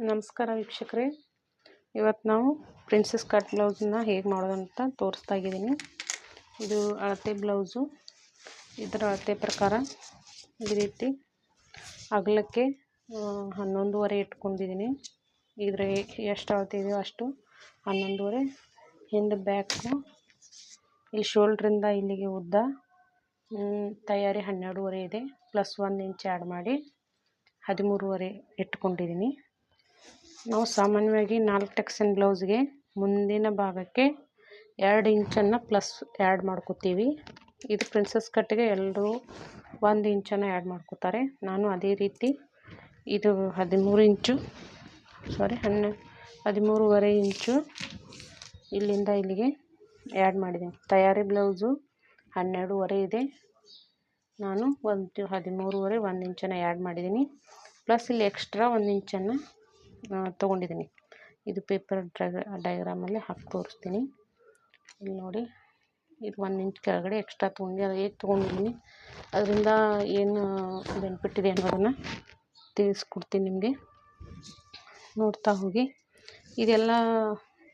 ನಮಸ್ಕಾರ ವೀಕ್ಷಕರೇ. ಇವತ್ತು ನಾವು ಪ್ರಿನ್ಸಸ್ ಕಟ್ ಬ್ಲೌಸನ್ನ ಹೇಗೆ ಮಾಡೋದಂತ ತೋರಿಸ್ತಾ ಇದ್ದೀನಿ. ಇದು ಅಳತೆ ಬ್ಲೌಸು. ಇದರ ಅಳತೆ ಪ್ರಕಾರ ಈ ರೀತಿ ಅಗಲಕ್ಕೆ ಹನ್ನೊಂದುವರೆ ಇಟ್ಕೊಂಡಿದ್ದೀನಿ. ಇದರ ಎಷ್ಟು ಅಳತೆ ಇದೆಯೋ ಅಷ್ಟು ಹನ್ನೊಂದುವರೆ. ಹಿಂದೆ ಬ್ಯಾಕು, ಇಲ್ಲಿ ಶೋಲ್ಡ್ರಿಂದ ಇಲ್ಲಿಗೆ ಉದ್ದ ತಯಾರಿ ಹನ್ನೆರಡುವರೆ ಇದೆ. ಪ್ಲಸ್ ಒಂದು ಇಂಚ್ ಆ್ಯಡ್ ಮಾಡಿ ಹದಿಮೂರುವರೆ ಇಟ್ಕೊಂಡಿದ್ದೀನಿ. ನಾವು ಸಾಮಾನ್ಯವಾಗಿ ನಾಲ್ಕು ಟೆಕ್ಸನ್ ಬ್ಲೌಸ್ಗೆ ಮುಂದಿನ ಭಾಗಕ್ಕೆ ಎರಡು ಇಂಚನ್ನು ಪ್ಲಸ್ ಆ್ಯಡ್ ಮಾಡ್ಕೋತೀವಿ. ಇದು ಪ್ರಿನ್ಸಸ್ ಕಟ್ಗೆ ಎಲ್ಲರೂ ಒಂದು ಇಂಚನ್ನು ಆ್ಯಡ್ ಮಾಡ್ಕೋತಾರೆ. ನಾನು ಅದೇ ರೀತಿ ಇದು ಹದಿಮೂರು ಇಂಚು, ಸಾರಿ, ಹನ್ನೆ, ಹದಿಮೂರುವರೆ ಇಂಚು ಇಲ್ಲಿಂದ ಇಲ್ಲಿಗೆ ಆ್ಯಡ್ ಮಾಡಿದ್ದೀನಿ. ತಯಾರಿ ಬ್ಲೌಸು ಹನ್ನೆರಡೂವರೆ ಇದೆ. ನಾನು ಒಂದು ಹದಿಮೂರುವರೆ ಒಂದು ಇಂಚನ್ನು ಆ್ಯಡ್ ಮಾಡಿದ್ದೀನಿ. ಪ್ಲಸ್ ಇಲ್ಲಿ ಎಕ್ಸ್ಟ್ರಾ ಒಂದು ಇಂಚನ್ನು ತೊಗೊಂಡಿದ್ದೀನಿ ಇದು ಪೇಪರ್ ಡ್ರೈ ಡಯಾಗ್ರಾಮಲ್ಲಿ ಹಾಕಿ ತೋರಿಸ್ತೀನಿ. ಇಲ್ಲಿ ನೋಡಿ, ಇದು ಒನ್ ಇಂಚ್ ಕೆಳಗಡೆ ಎಕ್ಸ್ಟ್ರಾ ತೊಗೊಂಡು, ಅದು ಹೇಗೆ ತೊಗೊಂಡಿದ್ದೀನಿ ಅದರಿಂದ ಏನು ಬೆನಿಫಿಟ್ ಇದೆ ಅನ್ನೋದನ್ನು ತಿಳಿಸ್ಕೊಡ್ತೀನಿ ನಿಮಗೆ. ನೋಡ್ತಾ ಹೋಗಿ. ಇದೆಲ್ಲ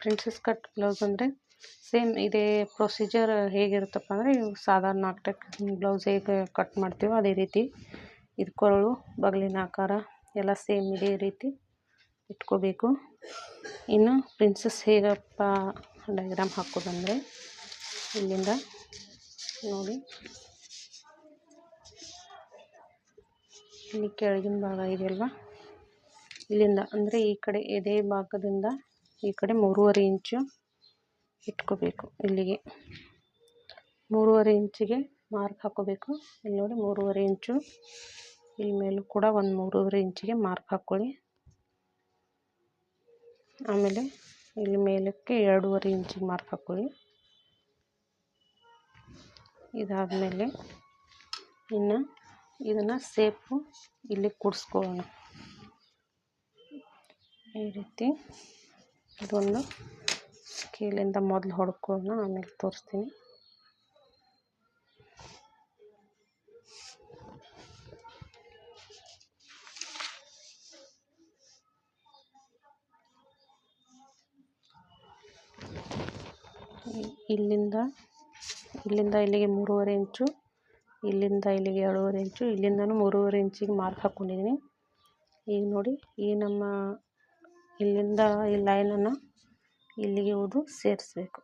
ಪ್ರಿನ್ಸಸ್ ಕಟ್ ಬ್ಲೌಸ್ ಅಂದರೆ ಸೇಮ್ ಇದೇ ಪ್ರೊಸೀಜರ್ ಹೇಗಿರುತ್ತಪ್ಪ ಅಂದರೆ, ಇವು ಸಾಧಾರಣ ನಾಲ್ಕು ಟೆಕ್ ಬ್ಲೌಸ್ ಹೇಗೆ ಕಟ್ ಮಾಡ್ತೀವೋ ಅದೇ ರೀತಿ ಇದು ಕೊರಳು ಬಗಲಿನ ಆಕಾರ ಎಲ್ಲ ಸೇಮ್ ಇದೇ ರೀತಿ. ಇಟ್ಕೋಬೇಕು. ಇನ್ನು ಪ್ರಿನ್ಸಸ್ ಹೇಗಪ್ಪ ಡಯಾಗ್ರಾಮ್ ಹಾಕೋದಂದರೆ ಇಲ್ಲಿಂದ ನೋಡಿ. ಇಲ್ಲಿ ಕೆಳಗಿನ ಭಾಗ ಇದೆಯಲ್ವ ಇಲ್ಲಿಂದ ಅಂದರೆ ಈ ಕಡೆ ಎದೆ ಭಾಗದಿಂದ ಈ ಕಡೆ ಮೂರುವರೆ ಇಂಚು ಇಟ್ಕೋಬೇಕು ಇಲ್ಲಿಗೆ. ಮೂರುವರೆ ಇಂಚಿಗೆ ಮಾರ್ಕ್ ಹಾಕೋಬೇಕು. ಇಲ್ಲಿ ನೋಡಿ ಮೂರುವರೆ ಇಂಚು ಇಲ್ಲಿ ಮೇಲೂ ಕೂಡ ಒಂದು ಮೂರುವರೆ ಇಂಚಿಗೆ ಮಾರ್ಕ್ ಹಾಕ್ಕೊಳ್ಳಿ ಆಮೇಲೆ ಇಲ್ಲಿ ಮೇಲಕ್ಕೆ ಎರಡೂವರೆ ಇಂಚಿಗೆ ಮಾರ್ಕ್ ಹಾಕ್ಕೊಳ್ಳಿ. ಇದಾದಮೇಲೆ ಇನ್ನು ಇದನ್ನು ಸೇಪು ಇಲ್ಲಿ ಕೂಡಿಸ್ಕೊಳ್ಳೋಣ. ಈ ರೀತಿ ಇದೊಂದು ಸ್ಕೇಲಿಂದ ಮೊದಲು ಹೊಡ್ಕೊಳ್ಳೋಣ, ಆಮೇಲೆ ತೋರಿಸ್ತೀನಿ. ಇಲ್ಲಿಂದ ಇಲ್ಲಿಂದ ಇಲ್ಲಿಗೆ ಮೂರುವರೆ ಇಂಚು, ಇಲ್ಲಿಂದ ಇಲ್ಲಿಗೆ ಎರಡೂವರೆ ಇಂಚು, ಇಲ್ಲಿಂದನೂ ಮೂರುವರೆ ಇಂಚಿಗೆ ಮಾರ್ಕ್ ಹಾಕ್ಕೊಂಡಿದ್ದೀನಿ. ಈಗ ನೋಡಿ, ಈ ನಮ್ಮ ಇಲ್ಲಿಂದ ಈ ಲೈನನ್ನು ಇಲ್ಲಿಗೆ ಹೋದು ಸೇರಿಸ್ಬೇಕು.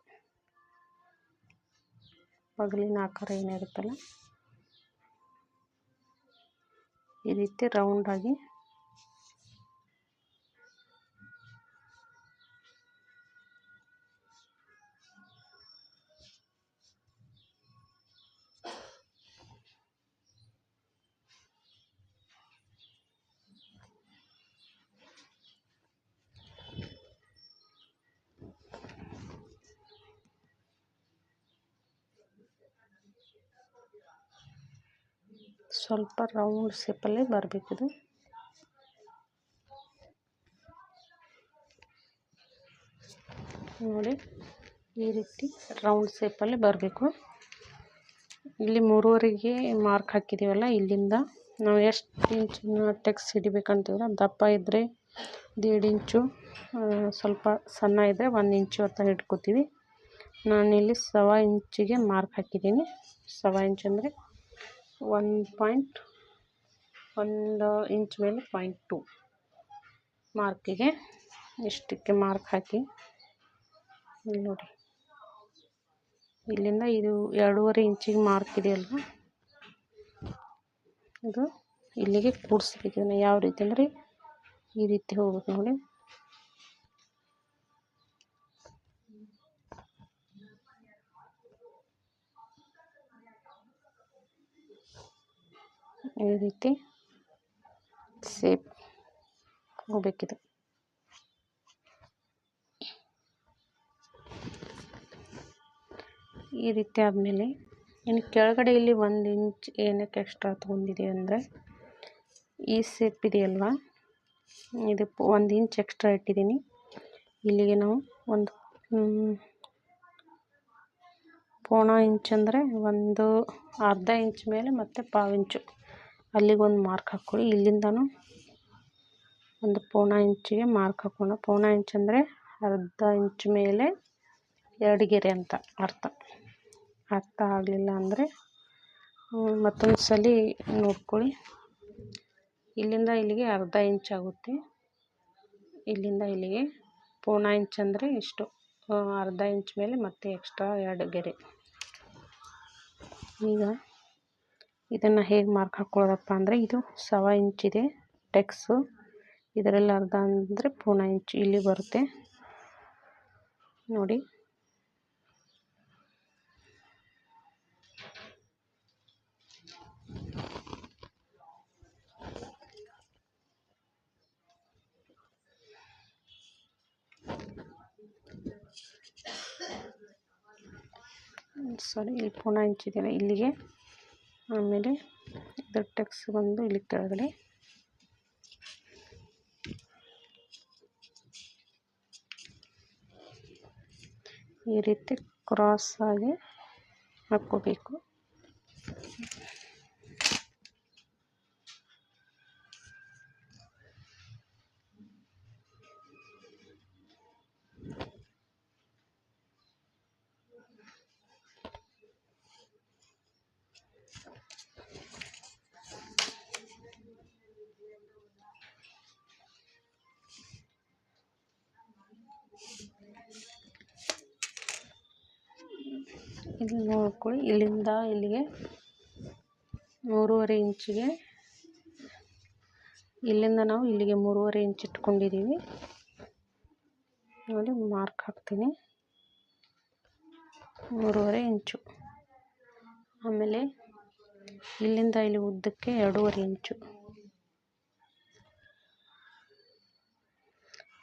ಬಗಲಿನ ಆಕಾರ ಏನಿರುತ್ತಲ್ಲ, ಈ ರೀತಿ ರೌಂಡಾಗಿ ಸ್ವಲ್ಪ ರೌಂಡ್ ಶೇಪಲ್ಲೇ ಬರಬೇಕಿದು ನೋಡಿ, ಈ ರೀತಿ ರೌಂಡ್ ಶೇಪಲ್ಲಿ ಬರಬೇಕು. ಇಲ್ಲಿ ಮೂರುವರೆಗೆ ಮಾರ್ಕ್ ಹಾಕಿದ್ದೀವಲ್ಲ ಇಲ್ಲಿಂದ ನಾವು ಎಷ್ಟು ಇಂಚಿನ ಟೆಕ್ಸ್ ಹಿಡಿಬೇಕಂತಿದ್ರೆ ದಪ್ಪ ಇದ್ದರೆ ದೇಡ್ ಇಂಚು ಸ್ವಲ್ಪ ಸಣ್ಣ ಇದ್ದರೆ ಒಂದು ಇಂಚು ಅಂತ ಹಿಡ್ಕೋತೀವಿ. ನಾನಿಲ್ಲಿ ಸವಾ ಇಂಚಿಗೆ ಮಾರ್ಕ್ ಹಾಕಿದ್ದೀನಿ. ಸವಾ ಇಂಚ್ ಅಂದರೆ ಒನ್ ಪಾಯಿಂಟ್ ಒಂದು ಇಂಚ್ ಮೇಲೆ ಪಾಯಿಂಟ್ ಟು ಮಾರ್ಕಿಗೆ ಇಷ್ಟಕ್ಕೆ ಮಾರ್ಕ್ ಹಾಕಿ? ಇಲ್ಲಿ ನೋಡಿ. ಇಲ್ಲಿಂದ ಇದು ಎರಡೂವರೆ ಇಂಚಿಗೆ ಮಾರ್ಕ್ ಇದೆಯಲ್ವ ಇದು ಇಲ್ಲಿಗೆ ಕೂಡಿಸ್ಬೇಕು. ಇದನ್ನು ಯಾವ ರೀತಿ ಅಂದರೆ ಈ ರೀತಿ ಹೋಗ್ಬೇಕು ನೋಡಿ. ಈ ರೀತಿ ಸೇಪ್ ಹೋಗ್ಬೇಕಿದು ಈ ರೀತಿ ಆದಮೇಲೆ ಇನ್ನು ಕೆಳಗಡೆ ಇಲ್ಲಿ ಒಂದು ಇಂಚ್ ಏನಕ್ಕೆ ಎಕ್ಸ್ಟ್ರಾ ತೊಗೊಂಡಿದೆ ಅಂದರೆ ಈ ಸೇಪ್ ಇದೆಯಲ್ವ? ಇದು ಒಂದು ಇಂಚ್ ಎಕ್ಸ್ಟ್ರಾ ಇಟ್ಟಿದ್ದೀನಿ. ಇಲ್ಲಿಗೆ ನಾವು ಒಂದು ಪೋಣ ಇಂಚ್ ಅಂದರೆ ಒಂದು ಅರ್ಧ ಇಂಚ್ ಮೇಲೆ ಮತ್ತು ಪಾವು ಇಂಚು. ಅಲ್ಲಿಗೊಂದು ಮಾರ್ಕ್ ಹಾಕ್ಕೊಳ್ಳಿ ಇಲ್ಲಿಂದನೂ ಒಂದು ಪೌಣ ಇಂಚಿಗೆ ಮಾರ್ಕ್ ಹಾಕೋಣ. ಪೌಣ ಇಂಚ್ ಅಂದರೆ ಅರ್ಧ ಇಂಚ್ ಮೇಲೆ ಎರಡು ಗೆರೆ ಅಂತ ಅರ್ಥ. ಅರ್ಥ ಆಗಲಿಲ್ಲ ಅಂದರೆ ಮತ್ತೊಂದು ಸಲ ನೋಡ್ಕೊಳ್ಳಿ. ಇಲ್ಲಿಂದ ಇಲ್ಲಿಗೆ ಅರ್ಧ ಇಂಚ್ ಆಗುತ್ತೆ. ಇಲ್ಲಿಂದ ಇಲ್ಲಿಗೆ ಪೌಣ ಇಂಚ್ ಅಂದರೆ ಇಷ್ಟು. ಅರ್ಧ ಇಂಚ್ ಮೇಲೆ ಮತ್ತೆ ಎಕ್ಸ್ಟ್ರಾ ಎರಡು ಗೆರೆ. ಈಗ ಇದನ್ನು ಹೇಗೆ ಮಾರ್ಕ್ ಹಾಕ್ಕೊಳ್ಳೋದಪ್ಪ ಅಂದರೆ ಇದು ಸವಾ ಇಂಚಿದೆ ಟೆಕ್ಸು ಇದರಲ್ಲಿ ಅರ್ಧ ಅಂದರೆ ಪೂರ್ಣ ಇಂಚ್ ಇಲ್ಲಿ ಬರುತ್ತೆ. ನೋಡಿ. ಸಾರಿ ಇಲ್ಲಿ ಪೂರ್ಣ ಇಂಚಿದೆ ಇಲ್ಲಿಗೆ. ಆಮೇಲೆ ದೊಡ್ಡ ಟೆಕ್ಸ್ ಬಂದು ಇಲ್ಲಿ ಕೆಳಗಡೆ. ಈ ರೀತಿ ಕ್ರಾಸ್ ಆಗಿ ಹಾಕ್ಕೋಬೇಕು. ಇಲ್ಲಿ ನೋಡ್ಕೊಳ್ಳಿ. ಇಲ್ಲಿಂದ ಇಲ್ಲಿಗೆ ಮೂರುವರೆ ಇಂಚಿಗೆ ಇಲ್ಲಿಂದ ನಾವು ಇಲ್ಲಿಗೆ ಮೂರುವರೆ ಇಂಚ್ ಇಟ್ಕೊಂಡಿದ್ದೀವಿ. ನೋಡಿ, ಮಾರ್ಕ್ ಹಾಕ್ತೀನಿ. ಮೂರುವರೆ ಇಂಚು. ಆಮೇಲೆ ಇಲ್ಲಿಂದ ಇಲ್ಲಿ ಉದ್ದಕ್ಕೆ ಎರಡೂವರೆ ಇಂಚು.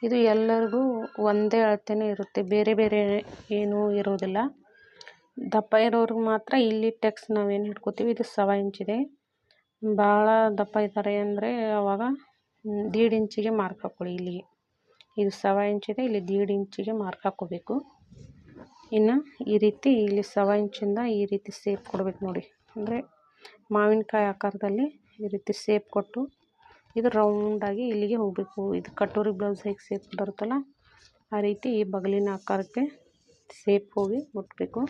ಇದು ಎಲ್ಲರಿಗೂ ಒಂದೇ ಅಳತೆನೇ ಇರುತ್ತೆ. ಬೇರೆ ಬೇರೆ ಏನೂ ಇರೋದಿಲ್ಲ. ದಪ್ಪ ಇರೋರಿಗೆ ಮಾತ್ರ ಇಲ್ಲಿ ಟೆಕ್ಸ್ ನಾವೇನು ಹಿಡ್ಕೋತೀವಿ? ಇದು ಸವಾ ಇಂಚಿದೆ ಭಾಳ ದಪ್ಪ ಇದ್ದಾರೆ ಅಂದರೆ ಅವಾಗ ದೀಡ್ ಇಂಚಿಗೆ ಮಾರ್ಕ್ ಹಾಕ್ಕೊಳ್ಳಿ ಇಲ್ಲಿಗೆ. ಇದು ಸವಾ ಇಂಚಿದೆ ಇಲ್ಲಿ ದೀಡ್ ಇಂಚಿಗೆ ಮಾರ್ಕ್ ಹಾಕ್ಕೋಬೇಕು. ಇನ್ನು ಈ ರೀತಿ ಇಲ್ಲಿ ಸವಾ ಇಂಚಿಂದ ಈ ರೀತಿ ಸೇಪ್ ಕೊಡ್ಬೇಕು ನೋಡಿ. ಅಂದರೆ ಮಾವಿನಕಾಯಿ ಆಕಾರದಲ್ಲಿ ಈ ರೀತಿ ಸೇಪ್ ಕೊಟ್ಟು ಇದು ರೌಂಡಾಗಿ ಇಲ್ಲಿಗೆ ಹೋಗಬೇಕು. ಇದು ಕಟೋರಿ ಬ್ಲೌಸ್ ಹೇಗೆ ಸೇಪ್ ಬರುತ್ತಲ್ಲ, ಆ ರೀತಿ ಈ ಬಗಲಿನ ಆಕಾರಕ್ಕೆ ಸೇಪ್ ಹೋಗಿ ಮುಟ್ಟಬೇಕು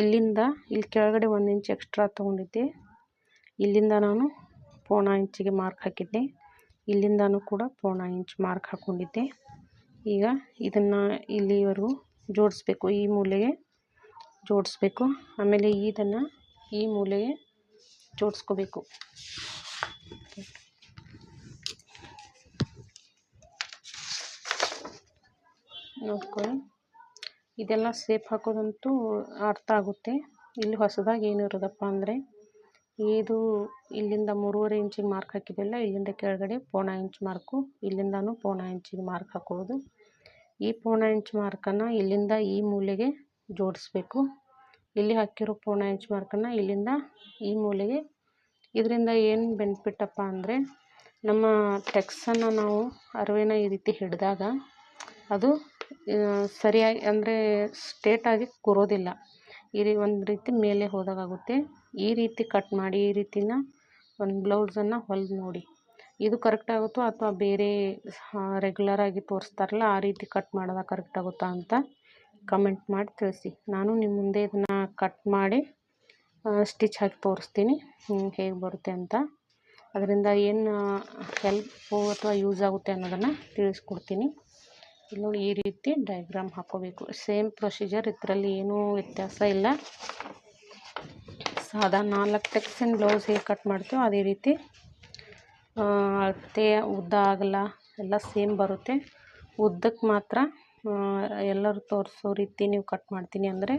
ಇಲ್ಲಿಂದ ಇಲ್ಲಿ ಕೆಳಗಡೆ ಒಂದು ಇಂಚ್ ಎಕ್ಸ್ಟ್ರಾ ತೊಗೊಂಡಿದ್ದೆ. ಇಲ್ಲಿಂದ ನಾನು ಪೋಣ ಇಂಚಿಗೆ ಮಾರ್ಕ್ ಹಾಕಿದ್ದೆ. ಇಲ್ಲಿಂದನೂ ಕೂಡ ಪೋಣ ಇಂಚ್ ಮಾರ್ಕ್ ಹಾಕ್ಕೊಂಡಿದ್ದೆ ಈಗ ಇದನ್ನು ಇಲ್ಲಿವರೆಗೂ ಜೋಡಿಸ್ಬೇಕು, ಈ ಮೂಲೆಗೆ ಜೋಡಿಸ್ಬೇಕು. ಆಮೇಲೆ ಇದನ್ನು ಈ ಮೂಲೆಗೆ ಜೋಡಿಸ್ಕೋಬೇಕು. ನೋಡ್ಕೊಳ್ಳಿ. ಇದೆಲ್ಲ ಸೇಪ್ ಹಾಕೋದಂತೂ ಅರ್ಥ ಆಗುತ್ತೆ. ಇಲ್ಲಿ ಹೊಸದಾಗಿ ಏನು ಇರೋದಪ್ಪ ಅಂದರೆ, ಇದು ಇಲ್ಲಿಂದ ಮೂರುವರೆ ಇಂಚಿಗೆ ಮಾರ್ಕ್ ಹಾಕಿದ್ದೆಲ್ಲ ಇಲ್ಲಿಂದ ಕೆಳಗಡೆ ಪೋಣ ಇಂಚ್ ಮಾರ್ಕು, ಇಲ್ಲಿಂದನೂ ಪೋಣ ಇಂಚಿಗೆ ಮಾರ್ಕ್ ಹಾಕೋದು. ಈ ಪೋಣ ಇಂಚ್ ಮಾರ್ಕನ್ನು ಇಲ್ಲಿಂದ ಈ ಮೂಲೆಗೆ ಜೋಡಿಸ್ಬೇಕು. ಇಲ್ಲಿ ಹಾಕಿರೋ ಪೋಣ ಇಂಚ್ ಮಾರ್ಕನ್ನು ಇಲ್ಲಿಂದ ಈ ಮೂಲೆಗೆ. ಇದರಿಂದ ಏನು ಬೆನಿಫಿಟ್ಟಪ್ಪ ಅಂದರೆ, ನಮ್ಮ ಟೆಕ್ಸನ್ನು ನಾವು ಅರಿವೆನ ಈ ರೀತಿ ಹಿಡಿದಾಗ ಅದು ಸರಿಯಾಗಿ ಅಂದರೆ ಸ್ಟೇಟಾಗಿ ಕೂರೋದಿಲ್ಲ. ಈ ರೀ, ಒಂದು ರೀತಿ ಮೇಲೆ ಹೋದಾಗಾಗುತ್ತೆ ಈ ರೀತಿ ಕಟ್ ಮಾಡಿ, ಈ ರೀತಿನ ಒಂದು ಬ್ಲೌಸನ್ನು ಹೊಲ್ದು ನೋಡಿ. ಇದು ಕರೆಕ್ಟ್ ಆಗುತ್ತೋ ಅಥವಾ ಬೇರೆ ರೆಗ್ಯುಲರಾಗಿ ತೋರಿಸ್ತಾರಲ್ಲ, ಆ ರೀತಿ ಕಟ್ ಮಾಡೋದ ಕರೆಕ್ಟ್ ಆಗುತ್ತಾ ಅಂತ ಕಮೆಂಟ್ ಮಾಡಿ ತಿಳಿಸಿ. ನಾನು ನಿಮ್ಮ ಮುಂದೆ ಇದನ್ನು ಕಟ್ ಮಾಡಿ ಸ್ಟಿಚ್ ಹಾಕಿ ತೋರಿಸ್ತೀನಿ. ಹೇಗೆ ಬರುತ್ತೆ ಅಂತ. ಅದರಿಂದ ಏನು ಹೆಲ್ಪು ಅಥವಾ ಯೂಸ್ ಆಗುತ್ತೆ ಅನ್ನೋದನ್ನು ತಿಳಿಸ್ಕೊಡ್ತೀನಿ. ಇಲ್ಲಿ ನೋಡಿ ಈ ರೀತಿ ಡಯಾಗ್ರಾಮ್ ಹಾಕೋಬೇಕು. ಸೇಮ್ ಪ್ರೊಸೀಜರ್ ಇದರಲ್ಲಿ ಏನೂ ವ್ಯತ್ಯಾಸ ಇಲ್ಲ. ಸಾದಾ ನಾಲ್ಕು ಟೆಕ್ಸಿನ ಬ್ಲೌಸ್ ಹೇಗೆ ಕಟ್ ಮಾಡ್ತೀವೋ ಅದೇ ರೀತಿ ಅಳತೆ, ಉದ್ದ ಆಗಲ್ಲ, ಎಲ್ಲ ಸೇಮ್ ಬರುತ್ತೆ. ಉದ್ದಕ್ಕೆ ಮಾತ್ರ ಎಲ್ಲರೂ ತೋರಿಸೋ ರೀತಿ ನೀವು ಕಟ್ ಮಾಡ್ತೀನಿ ಅಂದರೆ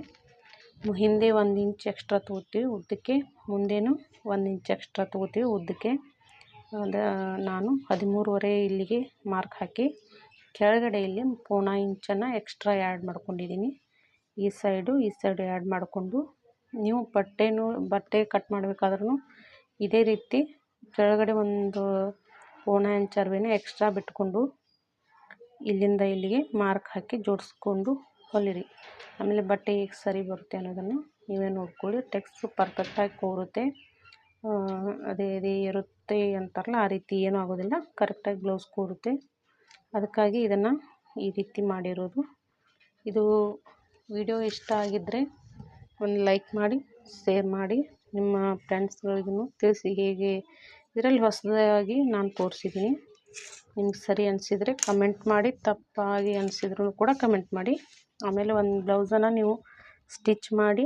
ಹಿಂದೆ ಒಂದು ಇಂಚ್ ಎಕ್ಸ್ಟ್ರಾ ತೊಗೋತೀವಿ ಉದ್ದಕ್ಕೆ, ಮುಂದೇನು ಒಂದು ಇಂಚ್ ಎಕ್ಸ್ಟ್ರಾ ತೊಗೋತೀವಿ ಉದ್ದಕ್ಕೆ. ಅದು, ನಾನು ಹದಿಮೂರುವರೆ ಇಲ್ಲಿಗೆ ಮಾರ್ಕ್ ಹಾಕಿ ಕೆಳಗಡೆ ಇಲ್ಲಿ ಪೋಣ ಇಂಚನ್ನು ಎಕ್ಸ್ಟ್ರಾ ಆ್ಯಡ್ ಮಾಡ್ಕೊಂಡಿದ್ದೀನಿ. ಈ ಸೈಡು ಈ ಸೈಡು ಆ್ಯಡ್ ಮಾಡಿಕೊಂಡು ನೀವು ಬಟ್ಟೆನೂ, ಬಟ್ಟೆ ಕಟ್ ಮಾಡಬೇಕಾದ್ರೂ ಇದೇ ರೀತಿ ಕೆಳಗಡೆ ಒಂದು ಪೋಣ ಇಂಚ್ ಅರ್ವಿನ ಎಕ್ಸ್ಟ್ರಾ ಬಿಟ್ಕೊಂಡು ಇಲ್ಲಿಂದ ಇಲ್ಲಿಗೆ ಮಾರ್ಕ್ ಹಾಕಿ ಜೋಡಿಸ್ಕೊಂಡು ಹೊಲಿರಿ. ಆಮೇಲೆ ಬಟ್ಟೆ ಹೇಗೆ ಸರಿ ಬರುತ್ತೆ ಅನ್ನೋದನ್ನು ನೀವೇ ನೋಡ್ಕೊಳ್ಳಿ. ಟೆಕ್ಸ್ಟ್ ಪರ್ಫೆಕ್ಟಾಗಿ ಕೂರುತ್ತೆ. ಅದೇ ಅದೇ ಇರುತ್ತೆ ಅಂತಾರಲ್ಲ, ಆ ರೀತಿ ಏನೂ ಆಗೋದಿಲ್ಲ. ಕರೆಕ್ಟಾಗಿ ಬ್ಲೌಸ್ ಕೂರುತ್ತೆ. ಅದಕ್ಕಾಗಿ ಇದನ್ನು ಈ ರೀತಿ ಮಾಡಿರೋದು. ಇದು ವಿಡಿಯೋ ಇಷ್ಟ ಆಗಿದ್ದರೆ ಒಂದು ಲೈಕ್ ಮಾಡಿ, ಶೇರ್ ಮಾಡಿ. ನಿಮ್ಮ ಫ್ರೆಂಡ್ಸ್ಗಳಿಗೂ ತಿಳಿಸಿ ಹೇಗೆ ಇದರಲ್ಲಿ ಹೊಸದಾಗಿ ನಾನು ತೋರಿಸಿದ್ದೀನಿ. ನಿಮ್ಗೆ ಸರಿ ಅನಿಸಿದರೆ ಕಮೆಂಟ್ ಮಾಡಿ, ತಪ್ಪಾಗಿ ಅನಿಸಿದ್ರು ಕೂಡ ಕಮೆಂಟ್ ಮಾಡಿ. ಆಮೇಲೆ ಒಂದು ಬ್ಲೌಸನ್ನು ನೀವು ಸ್ಟಿಚ್ ಮಾಡಿ,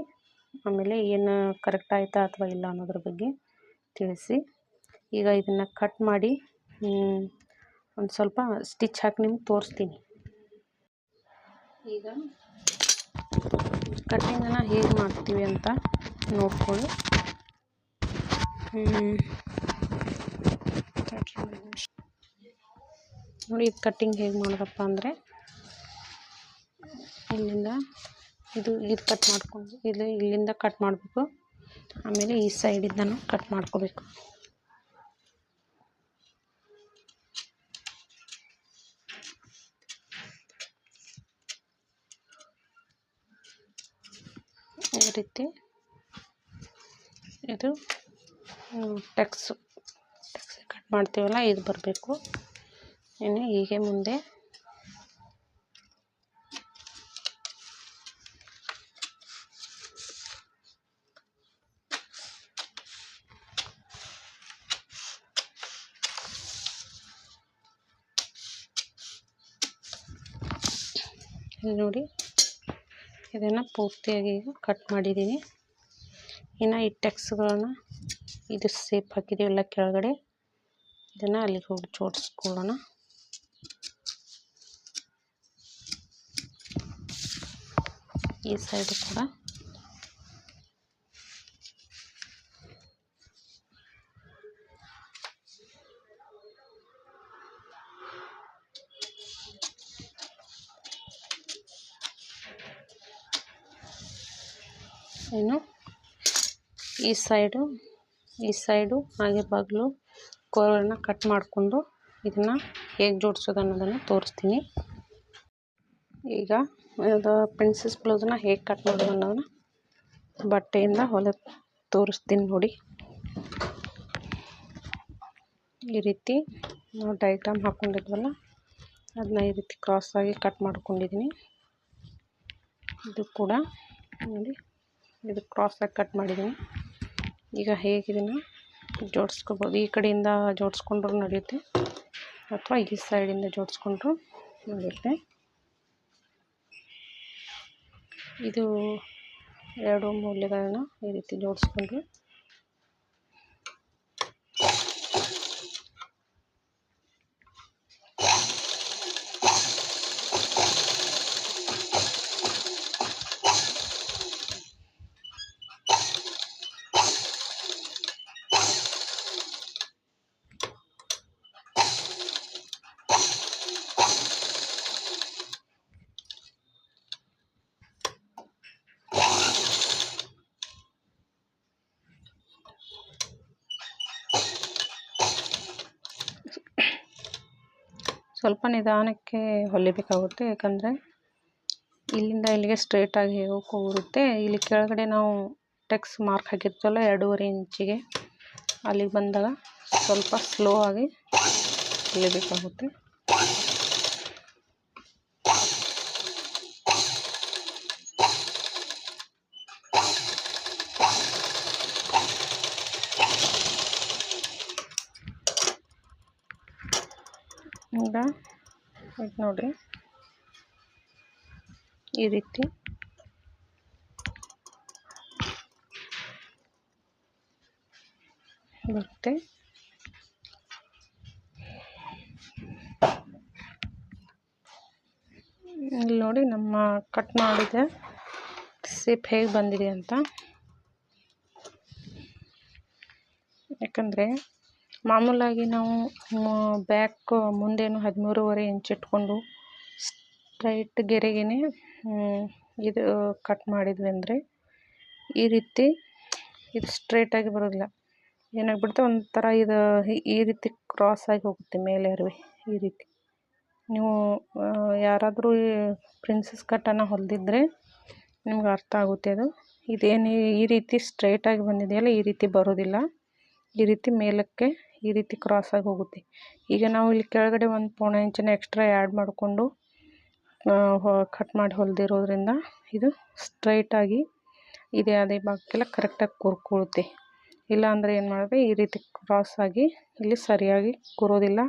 ಆಮೇಲೆ ಏನು ಕರೆಕ್ಟ್ ಆಯಿತಾ ಅಥವಾ ಇಲ್ಲ ಅನ್ನೋದ್ರ ಬಗ್ಗೆ ತಿಳಿಸಿ. ಈಗ ಇದನ್ನು ಕಟ್ ಮಾಡಿ ಒಂದು ಸ್ವಲ್ಪ ಸ್ಟಿಚ್ ಹಾಕಿ ನಿಮ್ಗೆ ತೋರಿಸ್ತೀನಿ. ಈಗ ಕಟ್ಟಿಂಗನ್ನು ಹೇಗೆ ಮಾಡ್ತೀವಿ ಅಂತ ನೋಡ್ಕೊಳ್ಳಿ. ನೋಡಿ ಇದು ಕಟ್ಟಿಂಗ್ ಹೇಗೆ ಮಾಡೋದಪ್ಪ ಅಂದರೆ ಇಲ್ಲಿಂದ ಇದು ಇದು ಕಟ್ ಮಾಡ್ಕೊಂಡು ಇಲ್ಲಿ ಇಲ್ಲಿಂದ ಕಟ್ ಮಾಡಬೇಕು. ಆಮೇಲೆ ಈ ಸೈಡಿಂದನೂ ಕಟ್ ಮಾಡ್ಕೋಬೇಕು. ಈ ರೀತಿ ಇದು ಟೆಕ್ಸು ಟೆಕ್ಸ್ ಕಟ್ ಮಾಡ್ತೀವಲ್ಲ ಇದು ಬರಬೇಕು. ಇನ್ನು ಹೀಗೆ ಮುಂದೆ. ನೋಡಿ. ಇದನ್ನು ಪೂರ್ತಿಯಾಗಿ ಕಟ್ ಮಾಡಿದ್ದೀನಿ ಇನ್ನು ಈ ಟೆಕ್ಸ್ಗಳನ್ನು ಇದು ಸೇಪ್ ಹಾಕಿದ್ದೀವಲ್ಲ ಕೆಳಗಡೆ. ಇದನ್ನು ಅಲ್ಲಿಗೆ ಹೋಗಿ ಜೋಡಿಸ್ಕೊಳ್ಳೋಣ. ಈ ಸೈಡು ಕೂಡ. ಏನು? ಈ ಸೈಡು ಈ ಸೈಡು ಹಾಗೆ ಬಾಗಿಲು ಕೋಲನ್ನು ಕಟ್ ಮಾಡಿಕೊಂಡು ಇದನ್ನು ಹೇಗೆ ಜೋಡಿಸೋದು ಅನ್ನೋದನ್ನು ತೋರಿಸ್ತೀನಿ. ಈಗ ಅದು ಪ್ರಿನ್ಸಸ್ ಬ್ಲೌಸನ್ನ ಹೇಗೆ ಕಟ್ ಮಾಡೋದು ಅನ್ನೋದನ್ನು ಬಟ್ಟೆಯಿಂದ ಹೊಲ ತೋರಿಸ್ತೀನಿ ನೋಡಿ. ಈ ರೀತಿ ನಾವು ಡೈಗ್ರಾಮ್ ಹಾಕ್ಕೊಂಡಿದ್ವಲ್ಲ ಅದನ್ನ ಈ ರೀತಿ ಕ್ರಾಸಾಗಿ ಕಟ್ ಮಾಡ್ಕೊಂಡಿದ್ದೀನಿ ಇದು ಕೂಡ ನೋಡಿ. ಇದು ಕ್ರಾಸಾಗಿ ಕಟ್ ಮಾಡಿದ್ದೀನಿ ಈಗ ಹೇಗೆ ಇದನ್ನು ಜೋಡಿಸ್ಕೋಬೋದು. ಈ ಕಡೆಯಿಂದ ಜೋಡಿಸ್ಕೊಂಡ್ರೂ ನಡೆಯುತ್ತೆ. ಅಥವಾ ಈ ಸೈಡಿಂದ ಜೋಡಿಸ್ಕೊಂಡ್ರು ನಡೆಯುತ್ತೆ. ಇದು ಎರಡು ಮೌಲ್ಯಗಳನ್ನ ಈ ರೀತಿ ಜೋಡಿಸ್ಕೊಂಡ್ರು. ಸ್ವಲ್ಪ ನಿಧಾನಕ್ಕೆ ಹೊಲಿಬೇಕಾಗುತ್ತೆ. ಯಾಕಂದರೆ ಇಲ್ಲಿಂದ ಇಲ್ಲಿಗೆ ಸ್ಟ್ರೇಟಾಗಿ ಹೋಗೋಕೆ ಹೋಗುತ್ತೆ. ಇಲ್ಲಿ ಕೆಳಗಡೆ ನಾವು ಟೆಕ್ಸ್ ಮಾರ್ಕ್ ಹಾಕಿರ್ತೀವಲ್ಲ, ಎರಡೂವರೆ ಇಂಚಿಗೆ. ಅಲ್ಲಿಗೆ ಬಂದಾಗ ಸ್ವಲ್ಪ ಸ್ಲೋ ಆಗಿ ಹೊಲಿಬೇಕಾಗುತ್ತೆ ಈಗ ಇದು ನೋಡಿ. ಈ ರೀತಿ. ಬರುತ್ತೆ. ಇಲ್ಲಿ ನೋಡಿ ನಮ್ಮ ಕಟ್ ಮಾಡಿದ ಸೇಪ್ ಹೇಗೆ ಬಂದಿದೆ ಅಂತ. ಯಾಕಂದರೆ ಮಾಮೂಲಾಗಿ ನಾವು ಬ್ಯಾಕ್ ಮುಂದೇನು ಹದಿಮೂರುವರೆ ಇಂಚ್ ಇಟ್ಕೊಂಡು ಸ್ಟ್ರೈಟ್ ಗೆರೆಗೆನೆ ಇದು ಕಟ್ ಮಾಡಿದ್ವಿ ಅಂದರೆ ಈ ರೀತಿ ಇದು ಸ್ಟ್ರೈಟಾಗಿ ಬರೋದಿಲ್ಲ. ಏನಾಗ್ಬಿಡುತ್ತೆ ಒಂಥರ ಇದು ಈ ರೀತಿ ಕ್ರಾಸ್ ಆಗಿ ಹೋಗುತ್ತೆ ಮೇಲೆ ಅರಿವೆ, ಈ ರೀತಿ. ನೀವು ಯಾರಾದರೂ ಪ್ರಿನ್ಸಸ್ ಕಟ್ಟನ್ನು ಹೊಲಿದಿದ್ರೆ ನಿಮ್ಗೆ ಅರ್ಥ ಆಗುತ್ತೆ ಅದು. ಇದೇನು ಈ ರೀತಿ ಸ್ಟ್ರೈಟಾಗಿ ಬಂದಿದೆಯಲ್ಲ, ಈ ರೀತಿ ಬರೋದಿಲ್ಲ. ಈ ರೀತಿ ಮೇಲಕ್ಕೆ ಈ ರೀತಿ ಕ್ರಾಸ್ ಆಗಿ ಹೋಗುತ್ತೆ. ಈಗ ನಾವು ಇಲ್ಲಿ ಕೆಳಗಡೆ ಒಂದು ಪೌಣ ಇಂಚನ್ನು ಎಕ್ಸ್ಟ್ರಾ ಆ್ಯಡ್ ಮಾಡಿಕೊಂಡು ಕಟ್ ಮಾಡಿ ಹೊಲಿದಿರೋದ್ರಿಂದ ಇದು ಸ್ಟ್ರೈಟಾಗಿ ಇದೇ ಅದೇ ಭಾಗಕ್ಕೆಲ್ಲ ಕರೆಕ್ಟಾಗಿ ಕೂರ್ಕೊಳ್ಳುತ್ತೆ ಇಲ್ಲ ಅಂದರೆ ಏನು ಮಾಡಿದ್ರೆ ಈ ರೀತಿ ಕ್ರಾಸ್ ಆಗಿ ಇಲ್ಲಿ ಸರಿಯಾಗಿ ಕೂರೋದಿಲ್ಲ.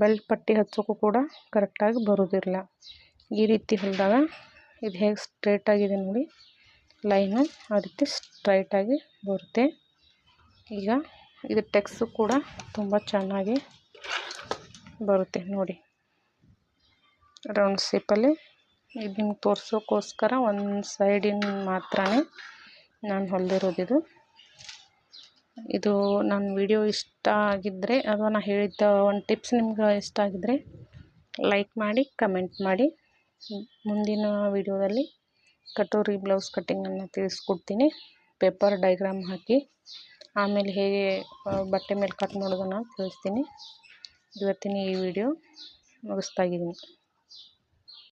ಬೆಲ್ಟ್ ಪಟ್ಟಿ ಹಚ್ಚೋಕ್ಕೂ ಕೂಡ ಕರೆಕ್ಟಾಗಿ ಬರೋದಿಲ್ಲ. ಈ ರೀತಿ ಹೊಲಿದಾಗ ಇದು ಹೇಗೆ ಸ್ಟ್ರೈಟಾಗಿದೆ ನೋಡಿ, ಲೈನು ಆ ರೀತಿ ಸ್ಟ್ರೈಟಾಗಿ ಬರುತ್ತೆ. ಈಗ ಇದು ಟೆಕ್ಸು ಕೂಡ ತುಂಬ ಚೆನ್ನಾಗಿ ಬರುತ್ತೆ ನೋಡಿ. ರೌಂಡ್ ಶೇಪಲ್ಲಿ ಇದು ನಿಮ್ಗೆ ತೋರಿಸೋಕ್ಕೋಸ್ಕರ ಒಂದು ಸೈಡಿನ ಮಾತ್ರ ನಾನು ಹೊಲಿದಿರೋದಿದು ಇದು. ನನ್ನ ವಿಡಿಯೋ ಇಷ್ಟ ಆಗಿದ್ದರೆ ಅಥವಾ ನಾನು ಹೇಳಿದ್ದ ಒಂದು ಟಿಪ್ಸ್ ನಿಮ್ಗೆ ಇಷ್ಟ ಆಗಿದ್ದರೆ ಲೈಕ್ ಮಾಡಿ, ಕಮೆಂಟ್ ಮಾಡಿ. ಮುಂದಿನ ವಿಡಿಯೋದಲ್ಲಿ ಕಟೋರಿ ಬ್ಲೌಸ್ ಕಟ್ಟಿಂಗನ್ನು ತಿಳಿಸ್ಕೊಡ್ತೀನಿ. ಪೇಪರ್ ಡೈಗ್ರಾಮ್ ಹಾಕಿ. ಆಮೇಲೆ ಹೇಗೆ ಬಟ್ಟೆ ಮೇಲೆ ಕಟ್ ಮಾಡೋದನ್ನು ತಿಳಿಸ್ತೀನಿ ಇವತ್ತಿನ ಈ ವಿಡಿಯೋ ಮುಗಿಸ್ತಾ ಇದ್ದೀನಿ.